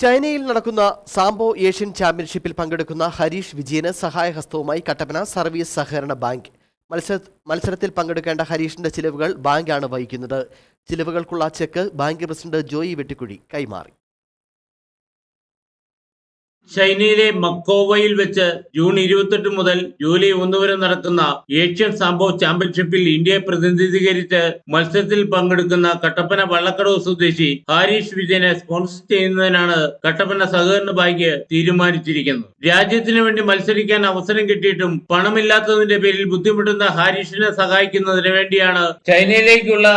ചൈനയിൽ നടക്കുന്ന sambo Asian ചാമ്പ്യൻഷിപ്പിൽ പങ്കെടുക്കുന്ന ഹരീഷ് വിജയന് സഹായഹസ്തവുമായി കട്ടപ്പന സർവീസ് സഹകരണ ബാങ്ക്. മത്സര മത്സരത്തിൽ പങ്കെടുക്കേണ്ട ഹരീഷിന്റെ ചിലവുകൾ ബാങ്കാണ് വഹിക്കുന്നത്. ചിലവുകൾക്കുള്ള cheque bank president Joy Vettikuzhy കൈമാറി. ചൈനയിലെ മക്കോവയിൽ വെച്ച് ജൂൺ ഇരുപത്തെട്ട് മുതൽ ജൂലൈ ഒന്ന് വരെ നടക്കുന്ന ഏഷ്യൻ സംഭവ ചാമ്പ്യൻഷിപ്പിൽ ഇന്ത്യയെ പ്രതിനിധീകരിച്ച് മത്സരത്തിൽ പങ്കെടുക്കുന്ന കട്ടപ്പന വള്ളക്കടവ് സ്വദേശി ഹാരീഷ് വിജയനെ സ്പോൺസർ ചെയ്യുന്നതിനാണ് കട്ടപ്പന സഹകരണ ബാങ്ക് തീരുമാനിച്ചിരിക്കുന്നത്. രാജ്യത്തിന് വേണ്ടി മത്സരിക്കാൻ അവസരം കിട്ടിയിട്ടും പണമില്ലാത്തതിന്റെ പേരിൽ ബുദ്ധിമുട്ടുന്ന ഹാരീഷിനെ സഹായിക്കുന്നതിന് വേണ്ടിയാണ് ചൈനയിലേക്കുള്ള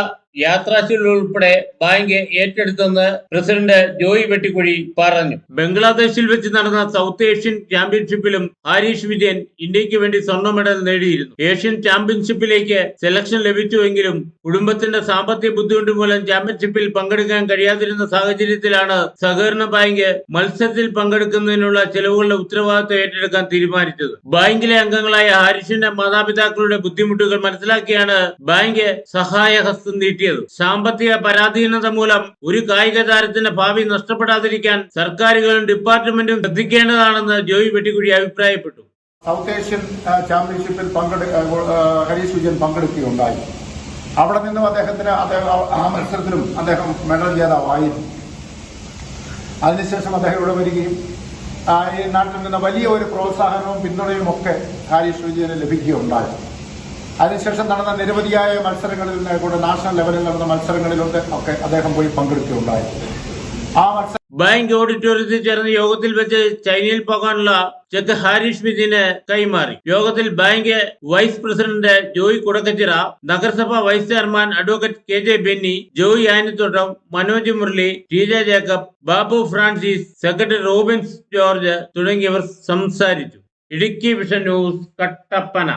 ഉൾപ്പെടെ ബാങ്ക് ഏറ്റെടുത്തെന്ന് പ്രസിഡന്റ് ജോയി വെട്ടിക്കുഴി പറഞ്ഞു. ബംഗ്ലാദേശിൽ വെച്ച് നടന്ന സൗത്ത് ഏഷ്യൻ ചാമ്പ്യൻഷിപ്പിലും ഹാരീഷ് വിജയൻ ഇന്ത്യയ്ക്ക് വേണ്ടി സ്വർണ മെഡൽ നേടിയിരുന്നു. ഏഷ്യൻ ചാമ്പ്യൻഷിപ്പിലേക്ക് സെലക്ഷൻ ലഭിച്ചുവെങ്കിലും കുടുംബത്തിന്റെ സാമ്പത്തിക ബുദ്ധിമുട്ട് മൂലം ചാമ്പ്യൻഷിപ്പിൽ പങ്കെടുക്കാൻ കഴിയാതിരുന്ന സാഹചര്യത്തിലാണ് സഹകരണ ബാങ്ക് മത്സരത്തിൽ പങ്കെടുക്കുന്നതിനുള്ള ചെലവുകളുടെ ഉത്തരവാദിത്വം ഏറ്റെടുക്കാൻ തീരുമാനിച്ചത്. ബാങ്കിലെ അംഗങ്ങളായ ഹാരിഷിന്റെ മാതാപിതാക്കളുടെ ബുദ്ധിമുട്ടുകൾ മനസ്സിലാക്കിയാണ് ബാങ്ക് സഹായഹസ്തം നീട്ടിയത്. സാമ്പത്തിക പരാധീനത മൂലം ഒരു കായിക താരത്തിന്റെ ഭാവി നഷ്ടപ്പെടാതിരിക്കാൻ സർക്കാരുകളും ഡിപ്പാർട്ട്മെന്റും ശ്രദ്ധിക്കേണ്ടതാണെന്ന് ജോയി വെട്ടിക്കുഴി അഭിപ്രായപ്പെട്ടു. സൗത്ത് ഏഷ്യൻ ചാമ്പ്യൻഷിപ്പിൽ ഹരീഷ് വിജയൻ പങ്കെടുക്കുകയുണ്ടായി. അവിടെ നിന്നും അദ്ദേഹത്തിന് അദ്ദേഹം ആ- മത്സരത്തിലും അദ്ദേഹം മെഡൽ ജേതാവായിരുന്നു. അതിനുശേഷം അദ്ദേഹം ഇവിടെ വരികയും ഈ നാട്ടിൽ നിന്ന് വലിയ ഒരു പ്രോത്സാഹനവും പിന്തുണയും ഒക്കെ ഹരീഷ് വിജയന് ലഭിക്കുകയുണ്ടായി. അതിനുശേഷം നടന്ന നിരവധിയായ മത്സരങ്ങളിൽ കൂടെ നാഷണൽ ലെവലിൽ നടന്ന മത്സരങ്ങളിലൊക്കെ ഒക്കെ അദ്ദേഹം പോയി പങ്കെടുക്കുകയുണ്ടായി. ആ മത്സരം ബാങ്ക് ഓഡിറ്റോറിയത്തിൽ ചേർന്ന യോഗത്തിൽ വെച്ച് ചൈനയിൽ പോകാനുള്ള ചെക്ക് ഹാരിഷ് വിജയന് കൈമാറി. യോഗത്തിൽ bank vice president Joy Kudakkachira നഗരസഭ vice chairman advocate K J Benny Joy Anithottam Manoj Murali T J Jacob Babu Francis secretary Robins George തുടങ്ങിയവർ സംസാരിച്ചു. Idukki vision news Kattappana.